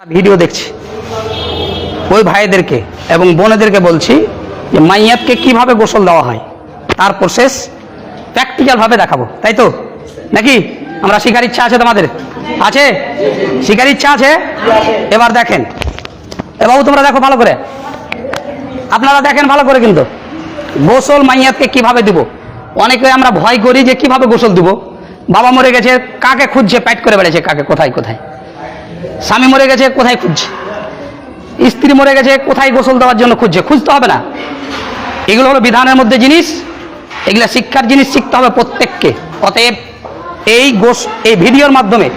Video দেখছি। ওই ভাইদেরকে এবং বোনেদেরকে বলছি যে মাইয়াতকে কীভাবে গোসল দেওয়া হয়, তার প্রসেস প্র্যাকটিক্যালভাবে দেখাবো। তাই তো? নাকি? আমরা শিকার ইচ্ছা আছে তোমাদের? আছে? শিকার ইচ্ছা আছে? এবার দেখেন। এ বাবু, তোমরা দেখো ভালো করে। আপনারা দেখেন ভালো করে কিন্তু। গোসল মাইয়াতকে কীভাবে দিব? অনেকে আমরা ভয় করি যে কীভাবে গোসল দিব? বাবা মরে গেছে, কাকে খুঁজছে? প্যাট করে বেড়েছে কাকে? কোথায় কোথায়? স্বামী মরে গেছে, কোথায় খুঁজছে? স্ত্রী মরে গেছে, কোথায় গোসল দেওয়ার জন্য খুঁজছে? খুঁজতে হবে না। এগুলো হলো বিধানের মধ্যে জিনিস, এগুলো শিক্ষার জিনিস শিখতে হবে প্রত্যেককে। অতএব এই গোস, এই ভিডিওর মাধ্যমে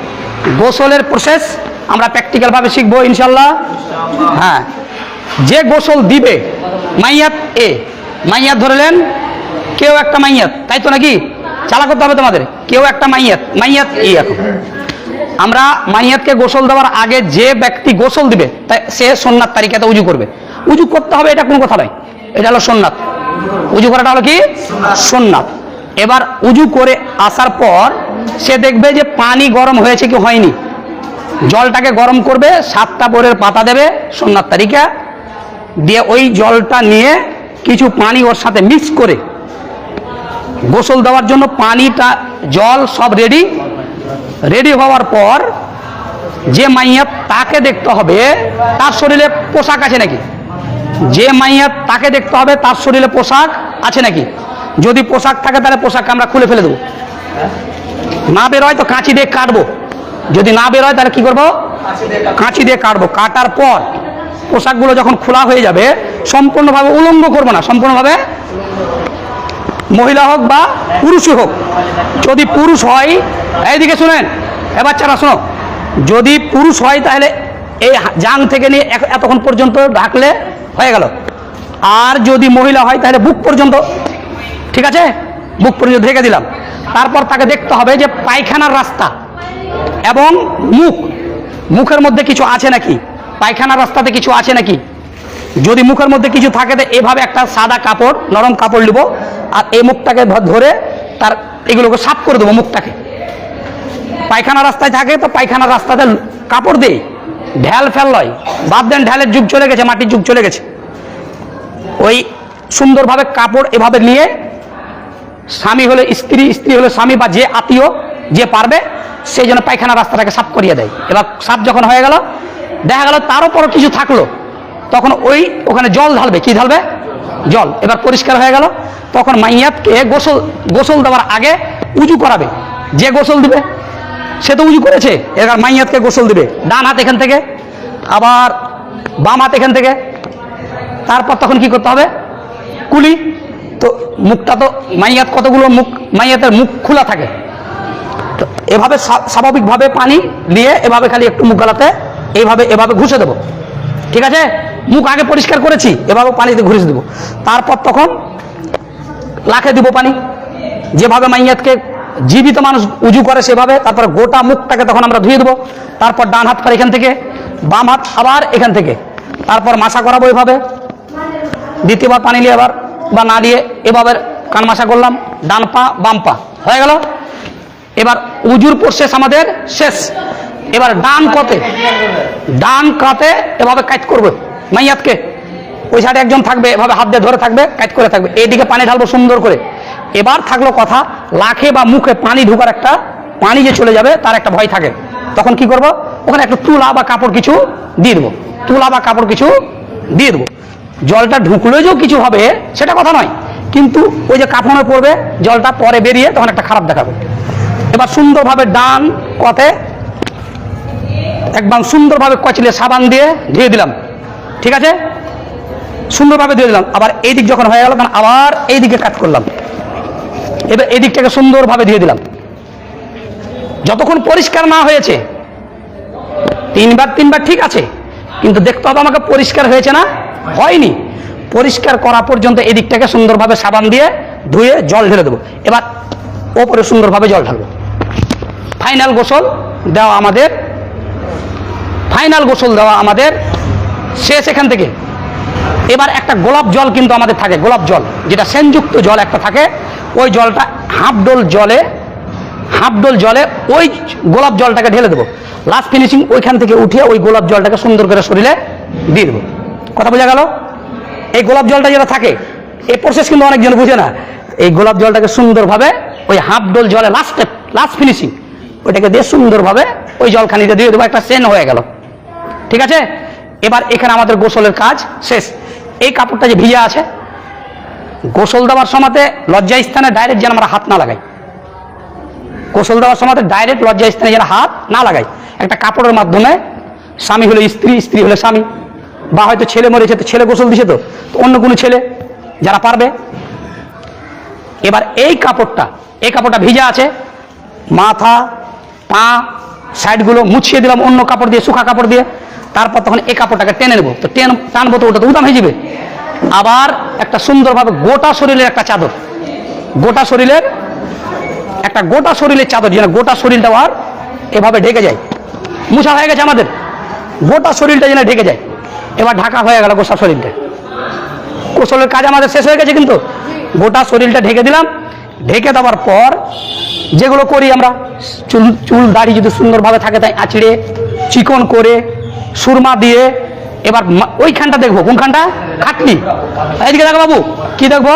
গোসলের প্রসেস আমরা প্র্যাকটিক্যালভাবে শিখব ইনশাল্লাহ হ্যাঁ। যে গোসল দিবে, মাইয়াত এ, মাইয়াত ধরলেন কেউ একটা মাইয়াত, তাই তো নাকি? চালা করতে হবে তোমাদের, কেউ একটা মাইয়াত মাইয়াত এই এখন। আমরা মাইয়াতকে গোসল দেওয়ার আগে যে ব্যক্তি গোসল দিবে, তাই সে সোননাথ তারিখাতে উজু করবে। উজু করতে হবে, এটা কোনো কথা নয় এটা হলো সোননাথ। উজু করাটা হলো কি? সোননাথ। এবার উজু করে আসার পর সে দেখবে যে পানি গরম হয়েছে কি হয়নি। জলটাকে গরম করবে, সাতটা বোরের পাতা দেবে সোননাথ তারিখা। দিয়ে ওই জলটা নিয়ে কিছু পানি ওর সাথে মিক্স করে গোসল দেওয়ার জন্য পানিটা, জল সব রেডি রেডি হওয়ার পর যে মাইয়াত তাকে দেখতে হবে, তার শরীরে পোশাক আছে নাকি? যে মাইয়াত তাকে দেখতে হবে, তার শরীরে পোশাক আছে নাকি? যদি পোশাক থাকে, তাহলে পোশাককে আমরা খুলে ফেলে দেবো। না বেরোয় তো কাঁচি দিয়ে কাটবো। যদি না বেরোয়, তাহলে কি করব? কাঁচি দিয়ে কাটবো। কাটার পর পোশাকগুলো যখন খোলা হয়ে যাবে, সম্পূর্ণভাবে উলঙ্গ করব না, সম্পূর্ণভাবে মহিলা হোক বা পুরুষই হোক, যদি পুরুষ হয়, এইদিকে শুনেন, এ বাচ্চারা শোনো, যদি পুরুষ হয় তাহলে এই জাং থেকে নিয়ে এতক্ষণ পর্যন্ত ঢাকলে হয়ে গেল। আর যদি মহিলা হয় তাহলে বুক পর্যন্ত, ঠিক আছে? বুক পর্যন্ত ঢেকে দিলাম। তারপর তাকে দেখতে হবে যে পায়খানার রাস্তা এবং মুখ, মুখের মধ্যে কিছু আছে নাকি? পায়খানার রাস্তাতে কিছু আছে নাকি? যদি মুখের মধ্যে কিছু থাকে, তো এভাবে একটা সাদা কাপড়, নরম কাপড় নেব। আর এই মুখটাকে ধরে তার এগুলোকে সাফ করে দেবো মুখটাকে। পায়খানা রাস্তায় থাকে তো পায়খানা রাস্তাতে কাপড় দেই, ঢ্যাল ফেল লয়। বাদ দেন ঢ্যালের যুগ চলে গেছে, মাটির যুগ চলে গেছে। ওই সুন্দরভাবে কাপড় এভাবে নিয়ে স্বামী হলে স্ত্রী স্ত্রী হলে স্বামী বা যে আত্মীয় যে পারবে, সেই জন্য পায়খানা রাস্তাটাকে সাফ করিয়ে দেয়। এবার সাফ যখন হয়ে গেল, দেখা গেল তার উপরও কিছু থাকল, তখন ওই ওখানে জল ঢালবে, কি ঢালবে? জল। এবার পরিষ্কার হয়ে গেল। তখন মাইয়াতকে গোসল গোসল দেওয়ার আগে উজু করাবে। যে গোসল দিবে, সে তো উজু করেছে। এবার মাইয়াতকে গোসল দিবে। ডান হাত এখান থেকে, আবার বাম হাত এখান থেকে। তারপর তখন কি করতে হবে? কুলি। তো মুখটা তো, মাইয়াত কতগুলো মুখ, মাইয়াতের মুখ খোলা থাকে। তো এভাবে স্বাভাবিকভাবে পানি নিয়ে এভাবে খালি একটু মুখ গালাতে, এইভাবে, এভাবে ঘুষে দেবো। ঠিক আছে? মুখ আগে পরিষ্কার করেছি, এভাবে পানিতে ঘুরিয়ে দেবো। তারপর তখন লাখে দিব পানি। যেভাবে মাইয়াতকে জীবিত মানুষ উজু করে সেভাবে, তারপর গোটা মুখটাকে তখন আমরা ধুয়ে দেবো। তারপর ডান হাত করে এখান থেকে, বাম হাত আবার এখান থেকে। তারপর মাসা করাবো এভাবে। দ্বিতীয়বার পানি নিয়ে আবার বা না দিয়ে এভাবে কান মাসা করলাম, ডান পা, বাম পা। হয়ে গেল? এবার উজুর প্রসেস আমাদের শেষ। এবার ডান কতে ডান কাতে এভাবে কাজ করবে। মাইয়াতকে। ওই সাইডে একজন থাকবে, এভাবে হাত দিয়ে ধরে থাকবে কাজ করে থাকবে। এইদিকে পানি ঢালবো সুন্দর করে। এবার থাকল কথা, লাখে বা মুখে পানি ঢুকার একটা, পানি যে চলে যাবে, তার একটা ভয় থাকে। তখন কি করব? ওখানে একটা তুলা বা কাপড় কিছু দিয়ে দেবো। তুলা বা কাপড় কিছু দিয়ে দেবো। জলটা ঢুকলেও যে কিছু হবে, সেটা কথা নয়। কিন্তু ওই যে কাফনে পড়বে, জলটা পরে বেরিয়ে তখন একটা খারাপ দেখাবে। এবার সুন্দরভাবে ডান কতে একদম সুন্দরভাবে কচলে সাবান দিয়ে ধুয়ে দিলাম। ঠিক আছে? সুন্দরভাবে ধুয়ে দিলাম। আবার এই দিক যখন হয়ে গেল, তখন আবার এই দিকে কাজ করলাম। এবার এই দিকটাকে সুন্দরভাবে ধুয়ে দিলাম। যতক্ষণ পরিষ্কার না হয়েছে, তিনবার তিনবার ঠিক আছে, কিন্তু দেখতে হবে আমাকে পরিষ্কার হয়েছে না হয়নি। পরিষ্কার করা পর্যন্ত এই দিকটাকে সুন্দরভাবে সাবান দিয়ে ধুয়ে জল ঢেলে দেবো। এবার ওপরে সুন্দরভাবে জল ঢালবো। ফাইনাল গোসল দেওয়া আমাদের ফাইনাল গোসল দেওয়া আমাদের শেষ এখান থেকে। এবার একটা গোলাপ জল কিন্তু আমাদের থাকে, গোলাপ জল, যেটা সেনযুক্ত জল একটা থাকে, ওই জলটা হাফ ডোল জলে, হাফ ডোল জলে ওই গোলাপ জলটাকে ঢেলে দেবো। লাস্ট ফিনিশিং ওইখান থেকে উঠিয়ে ওই গোলাপ জলটাকে সুন্দর করে শরীরে দিয়ে দেবো। কথা বোঝা গেল? এই গোলাপ জলটা যেটা থাকে, এই প্রসেস কিন্তু অনেকজন বুঝে না। এই গোলাপ জলটাকে সুন্দরভাবে ওই হাফ ডোল জলে লাস্ট লাস্ট ফিনিশিং ওইটাকে দিয়ে সুন্দরভাবে ওই জলখানিতে দিয়ে দেবো, একটা সেন হয়ে গেল। ঠিক আছে? এবার এখানে আমাদের গোসলের কাজ শেষ। এই কাপড়টা যে ভিজা আছে, গোসল দেওয়ার সময়তে লজ্জা স্থানে ডাইরেক্ট যেন আমরা হাত না লাগাই। গোসল দেওয়ার সময়তে ডাইরেক্ট লজ্জা স্থানে যেন হাত না লাগাই। একটা কাপড়ের মাধ্যমে স্বামী হলে স্ত্রী স্ত্রী হলে স্বামী। বা হয়তো ছেলে মরেছে তো ছেলে গোসল দিছে তো তো অন্য কোনো ছেলে যারা পারবে। এবার এই কাপড়টা এই কাপড়টা ভিজা আছে, মাথা, পা সাইডগুলো মুছিয়ে দিলাম অন্য কাপড় দিয়ে, শুকা কাপড় দিয়ে। তারপর তখন এই কাপড়টাকে টেনে নেব। তো টেন টানবো তো ওটা তো উদাম হয়ে যাবে। আবার একটা সুন্দরভাবে গোটা শরীরের একটা চাদর। গোটা শরীরের, একটা গোটা শরীরের চাদর, যেন গোটা শরীরটা আর এভাবে ঢেকে যায়। মুছা হয়ে গেছে আমাদের। গোটা শরীরটা যেন ঢেকে যায়। এবার ঢাকা হয়ে গেল গোটা শরীরটা। গোসলের কাজ আমাদের শেষ হয়ে গেছে কিন্তু। গোটা শরীরটা ঢেকে দিলাম। ঢেকে দেওয়ার পর যেগুলো করি আমরা, চুল চুল দাড়ি যদি সুন্দরভাবে থাকে তাই আঁচড়ে, চিকন করে সুরমা দিয়ে এবার ওইখানটা দেখব। কোনখানটা? খাটনি। এদিকে দেখো বাবু, কি দেখব?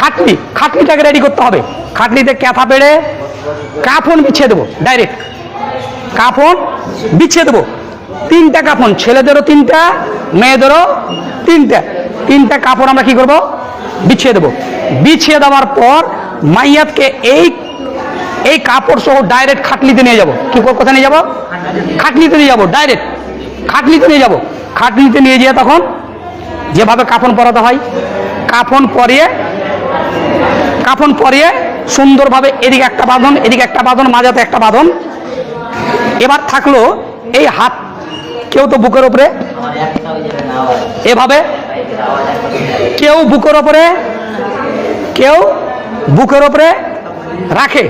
খাটনি। খাটনিটাকে রেডি করতে হবে। খাটনিতে ক্যাথা পেড়ে কাফন বিছিয়ে দেবো ডাইরেক্ট কাফন বিছিয়ে দেবো। তিনটা কাফন, ছেলেদেরও তিনটা, মেয়েদেরও তিনটা। তিনটা কাপড় আমরা কি করব? বিছিয়ে দেবো। বিছিয়ে দেওয়ার পর মাইয়াতকে এই এই কাপড় সহ ডাইরেক্ট খাটলিতে নিয়ে যাব। কি কোথায় নিয়ে যাব? খাটলিতে নিয়ে যাব ডাইরেক্ট খাটলিতে নিয়ে যাব। খাটলিতে নিয়ে যেয়ে তখন যেভাবে কাফন পরাতে হয়, কাফন পরিয়ে কাফন পরিয়ে সুন্দরভাবে এদিকে একটা বাঁধন, এদিকে একটা বাঁধন, মাঝাতে একটা বাঁধন। এবার থাকল এই হাত, কেউ তো বুকের উপরে এভাবে কেউ বুকের ওপরে, কেউ বুকের ওপরে রাখে।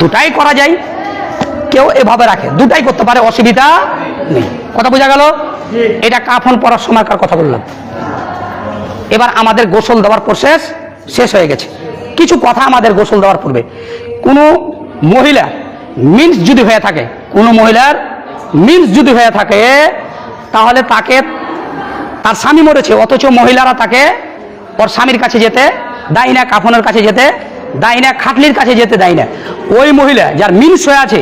দুটাই করা যায়, কেউ এভাবে রাখে। দুটাই করতে পারে, অসুবিধা নেই। কথা বোঝা গেল? এটা কাফন পরার সময়কার কথা বললাম? এবার আমাদের গোসল দেওয়ার প্রসেস শেষ হয়ে গেছে। কিছু কথা আমাদের গোসল দেওয়ার পূর্বে। কোনো মহিলা মিন্স যদি হয়ে থাকে, কোনো মহিলার মিন্স যদি হয়ে থাকে, তাহলে তাকে তার স্বামী মরেছে, অথচ মহিলারা তাকে ওর স্বামীর কাছে যেতে দেয় না, কাফনের কাছে যেতে দেয় না খাটলির কাছে যেতে দেয় না। ওই মহিলা যার মিন্স হয়ে আছে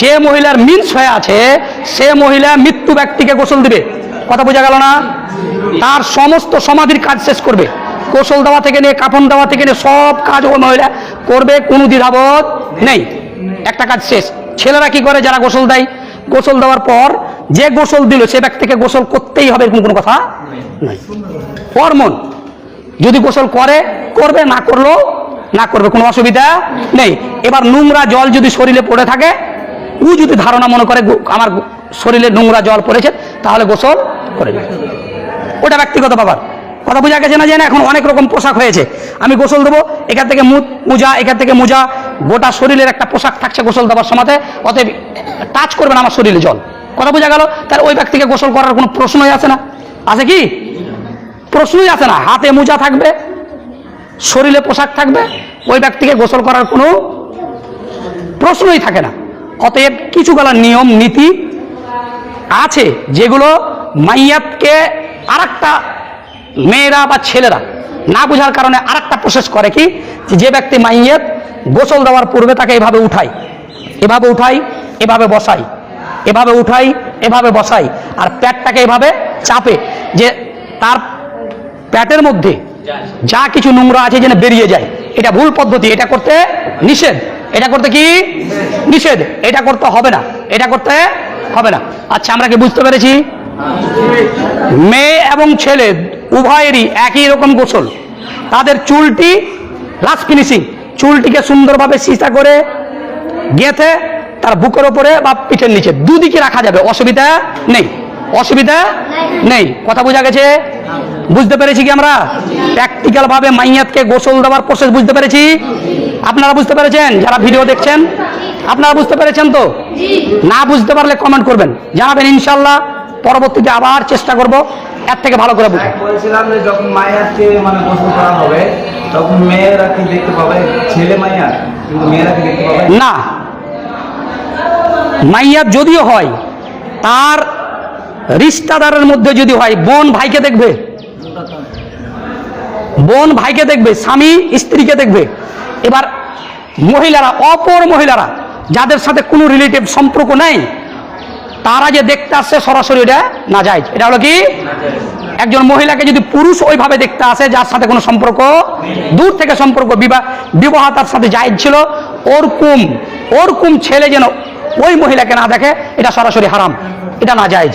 যে মহিলার মিন্স হয়ে আছে সে মহিলা মৃত্যু ব্যক্তিকে গোসল দিবে। কথা বোঝা গেল না? তার সমস্ত সমাধির কাজ শেষ করবে। গোসল দেওয়া থেকে নিয়ে কাফন দেওয়া থেকে নিয়ে সব কাজ ওই মহিলা করবে কোনো দ্বিধাবোধ নেই। একটা কাজ শেষ। ছেলেরা কি করে যারা গোসল দেয়? গোসল দেওয়ার পর যে গোসল দিল সে ব্যক্তিকে গোসল করতেই হবে এরকম কোনো কথা নাই। ওর মন যদি গোসল করে, করবে, না করলেও না করবে, কোনো অসুবিধা নেই। এবার নোংরা জল যদি শরীরে পড়ে থাকে ও যদি ধারণা মনে করে আমার শরীরে নোংরা জল পড়েছে, তাহলে গোসল করে ওটা ব্যক্তিগত ব্যাপার। কথা বোঝা গেছে না যে না, এখন অনেক রকম পোশাক হয়েছে। আমি গোসল দেবো, এখান থেকে মুখ মোজা, এখান থেকে মোজা, গোটা শরীরের একটা পোশাক থাকছে গোসল দেওয়ার সময়তে, অতএব টাচ করবে না আমার শরীরে জল। কথা বোঝা গেল? তাহলে ওই ব্যক্তিকে গোসল করার কোনো প্রশ্নই আছে না। আছে কি? প্রশ্নই আছে না। হাতে মোজা থাকবে, শরীরে পোশাক থাকবে, ওই ব্যক্তিকে গোসল করার কোনো প্রশ্নই থাকে না। অতএব কিছু গলার নিয়ম, নীতি আছে যেগুলো মাইয়াতকে আর মেয়েরা বা ছেলেরা না বোঝার কারণে আর একটা প্রসেস করে কি? যে যে ব্যক্তি মাইয়াত গোসল দেওয়ার পূর্বে তাকে এভাবে উঠাই এভাবে উঠাই এভাবে বসাই এভাবে উঠাই এভাবে বসাই আর প্যাটটাকে এভাবে চাপে যে তার প্যাটের মধ্যে যা কিছু নোংরা আছে যেন বেরিয়ে যায়। এটা ভুল পদ্ধতি, এটা করতে নিষেধ। এটা করতে কি? নিষেধ। এটা করতে হবে না। এটা করতে হবে না। আচ্ছা আমরা কি বুঝতে পেরেছি? মেয়ে এবং ছেলে উভয়েরই একই রকম গোসল। তাদের চুলটি লাস্ট ফিনিশিং চুলটিকে সুন্দরভাবে সিসা করে গেঁথে তার বুকের ওপরে বা পিঠের নিচে দুদিকে রাখা যাবে। অসুবিধা নেই। অসুবিধা? নেই। কথা বোঝা গেছে? বুঝতে পেরেছি কি আমরা? প্র্যাকটিক্যাল ভাবে মাইয়াতকে গোসল দেওয়ার প্রসেস বুঝতে পেরেছি? আপনারা বুঝতে পেরেছেন? যারা ভিডিও দেখছেন আপনারা বুঝতে পেরেছেন তো? না বুঝতে পারলে কমেন্ট করবেন। জানাবেন ইনশাল্লাহ পরবর্তীতে আবার চেষ্টা করব। এর থেকে ভালো করে বুঝুন বলছিলাম যে যখন মায়াতকে মানে গোসল করা হবে তখন মেয়েরা কি দেখতে পাবে? ছেলে মাইয়া কিন্তু মেয়েরা কি দেখতে পাবে? না। মাইয়াত যদিও হয় তার রিস্তাদারের মধ্যে যদি হয়, বোন ভাইকে দেখবে? বোন ভাইকে দেখবে, স্বামী স্ত্রীকে দেখবে। এবার মহিলারা, অপর মহিলারা, যাদের সাথে কোনো রিলেটিভ সম্পর্ক নেই, তারা যে দেখতে আসছে সরাসরি এটা না যায় এটা হলো কি? একজন মহিলাকে যদি পুরুষ ওইভাবে দেখতে আসে, যার সাথে কোনো সম্পর্ক দূর থেকে সম্পর্ক, বিবাহ বিবাহ তার সাথে জায়েজ ছিল ওরকম ওরকম ছেলে যেন ওই মহিলাকে না দেখে, এটা সরাসরি হারাম। এটা না জায়েজ